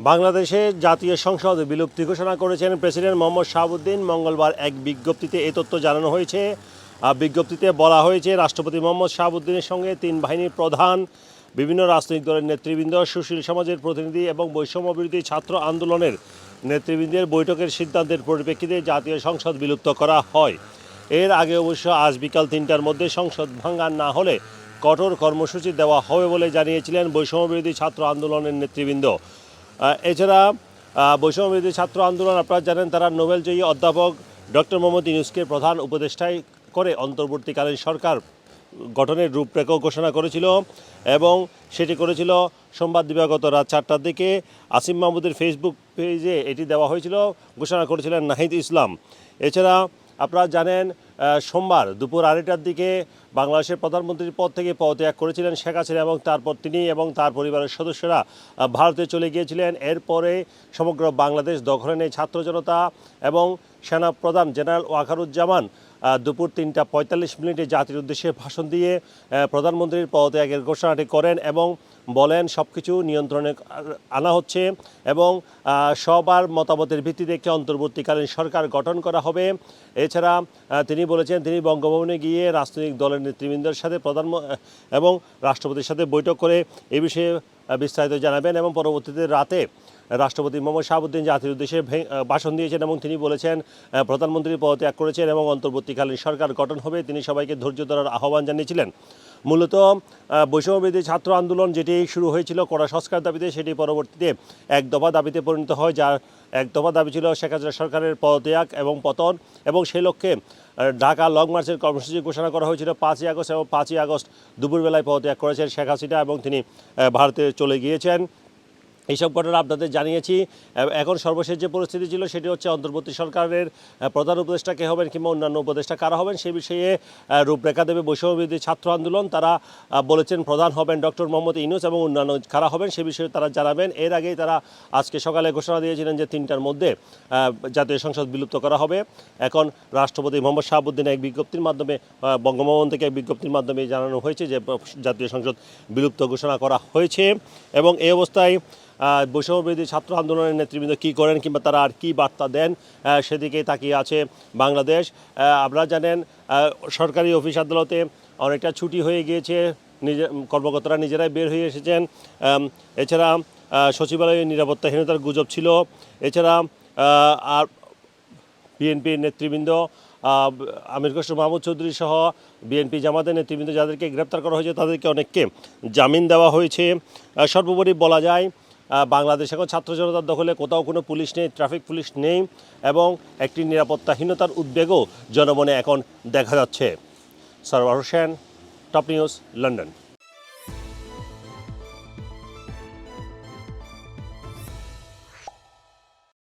বাংলাদেশে জাতীয় সংসদ বিলুপ্তি ঘোষণা করেছেন প্রেসিডেন্ট মোহাম্মদ শাহাবুদ্দিন। মঙ্গলবার এক বিজ্ঞপ্তিতে এই তথ্য জানানো হয়েছে। বিজ্ঞপ্তিতে বলা হয়েছে, রাষ্ট্রপতি মোহাম্মদ শাহাবুদ্দিনের সঙ্গে তিন বাহিনীর প্রধান, বিভিন্ন রাজনৈতিক দলের নেতৃবৃন্দ, সুশীল সমাজের প্রতিনিধি এবং বৈষম্য বিরোধী ছাত্র আন্দোলনের নেতৃবৃন্দের বৈঠকের সিদ্ধান্তের পরিপ্রেক্ষিতে জাতীয় সংসদ বিলুপ্ত করা হয়। এর আগে অবশ্য আজ বিকাল তিনটার মধ্যে সংসদ ভাঙ্গা না হলে কঠোর কর্মসূচি দেওয়া হবে বলে জানিয়েছিলেন বৈষম্য বিরোধী ছাত্র আন্দোলনের নেতৃবৃন্দ। এছাড়া আহ, বৈষম্য বিরোধী ছাত্র আন্দোলন আপনারা জানেন তারা নোবেলজয়ী অধ্যাপক ডক্টর মোহাম্মদ ইউনুসকে প্রধান উপদেষ্টায় করে অন্তর্বর্তীকালীন সরকার গঠনের রূপরেখা ঘোষণা করেছিল এবং সেটি করেছিল সোমবার দিবাগত রাত চারটার দিকে। আসিম মাহমুদের ফেসবুক পেজে এটি দেওয়া হয়েছিল ঘোষণা করেছিলেন নাহিদ ইসলাম। এছাড়া আপনারা জানেন সোমবার দুপুর আড়াইটার দিকে বাংলাদেশের প্রধানমন্ত্রীর পদ থেকে পদত্যাগ করেছিলেন শেখ হাসিনা এবং তারপর তিনি এবং তার পরিবারের সদস্যরা ভারতে চলে গিয়েছিলেন। এরপরে সমগ্র বাংলাদেশ দখলে নেই ছাত্র জনতা এবং সেনাপ্রধান জেনারেল ওয়াকারুজ্জামান। দুপুর তিনটা পঁয়তাল্লিশ মিনিটে জাতির উদ্দেশ্যে ভাষণ দিয়ে প্রধানমন্ত্রীর পদত্যাগের ঘোষণাটি করেন এবং বলেন সব কিছু নিয়ন্ত্রণে আনা হচ্ছে এবং সবার মতামতের ভিত্তিতে একটি অন্তর্বর্তীকালীন সরকার গঠন করা হবে। এছাড়া তিনি বলেছেন, তিনি বঙ্গভবনে গিয়ে রাজনৈতিক দলের নেতৃবৃন্দের সাথে প্রধান এবং রাষ্ট্রপতির সাথে বৈঠক করে এ বিষয়ে বিস্তারিত জানাবেন এবং পরবর্তীতে রাতে রাষ্ট্রপতি মোহাম্মদ শাহাবুদ্দিন জাতির উদ্দেশ্যে ভাষণ দিয়েছেন এবং তিনি বলেছেন প্রধানমন্ত্রী পদত্যাগ করেছেন এবং অন্তর্বর্তীকালীন সরকার গঠন হবে। তিনি সবাইকে ধৈর্য ধরার আহ্বান জানিয়েছিলেন। মূলত বৈষম্যবিধি ছাত্র আন্দোলন যেটি শুরু হয়েছিল কড়া সংস্কার দাবিতে, সেটি পরবর্তীতে এক দফা দাবিতে পরিণত হয়, যার এক দফা দাবি ছিল শেখ হাসিনা সরকারের পদত্যাগ এবং পতন এবং সেই লক্ষ্যে ঢাকা লং মার্চের কর্মসূচি ঘোষণা করা হয়েছিল। পাঁচই আগস্ট এবং পাঁচই আগস্ট দুপুরবেলায় পদত্যাগ করেছেন শেখ হাসিনা এবং তিনি ভারতে চলে গিয়েছেন। এইসব ঘটনা আপনাদের জানিয়েছি। এখন সর্বশেষ যে পরিস্থিতি ছিল সেটি হচ্ছে অন্তর্বর্তী সরকারের প্রধান উপদেষ্টা কে হবেন কিংবা অন্যান্য উপদেষ্টা কারা হবেন সে বিষয়ে রূপরেখা দেবে বৈষম্যবিরোধী ছাত্র আন্দোলন, তারা বলেছেন প্রধান হবেন ডক্টর মোহাম্মদ ইনুস এবং অন্যান্য কারা হবেন সে বিষয়ে তারা জানাবেন। এর আগেই তারা আজকে সকালে ঘোষণা দিয়েছিলেন যে তিনটার মধ্যে জাতীয় সংসদ বিলুপ্ত করা হবে। এখন রাষ্ট্রপতি মোহাম্মদ শাহাবুদ্দিন এক বিজ্ঞপ্তির মাধ্যমে বঙ্গভবন থেকে এক বিজ্ঞপ্তির মাধ্যমে জানানো হয়েছে যে, জাতীয় সংসদ বিলুপ্ত ঘোষণা করা হয়েছে এবং এই অবস্থায় বৈষম্যবিরোধী ছাত্র আন্দোলনের নেতৃবৃন্দ কী করেন কিংবা তারা আর কী বার্তা দেন আহ, সেদিকেই তাকিয়ে আছে বাংলাদেশ। আপনারা জানেন সরকারি অফিস আদালতে অনেকটা ছুটি হয়ে গিয়েছে নিজে কর্মকর্তারা নিজেরাই বের হয়ে এসেছেন। এছাড়া সচিবালয়ে নিরাপত্তাহীনতার গুজব ছিল। এছাড়া আর বিএনপির নেতৃবৃন্দ আমির খসরু মাহমুদ চৌধুরী সহ বিএনপি জামাতের নেতৃবৃন্দ যাদেরকে গ্রেপ্তার করা হয়েছে তাদেরকে অনেককে জামিন দেওয়া হয়েছে। সর্বোপরি বলা যায় বাংলাদেশ এখন ছাত্র জনতার দখলে, কোথাও কোনো পুলিশ নেই, ট্রাফিক পুলিশ নেই এবং একটি নিরাপত্তাহীনতার উদ্বেগও জনমনে এখন দেখা যাচ্ছে। Sarwar Hossain, top news, London.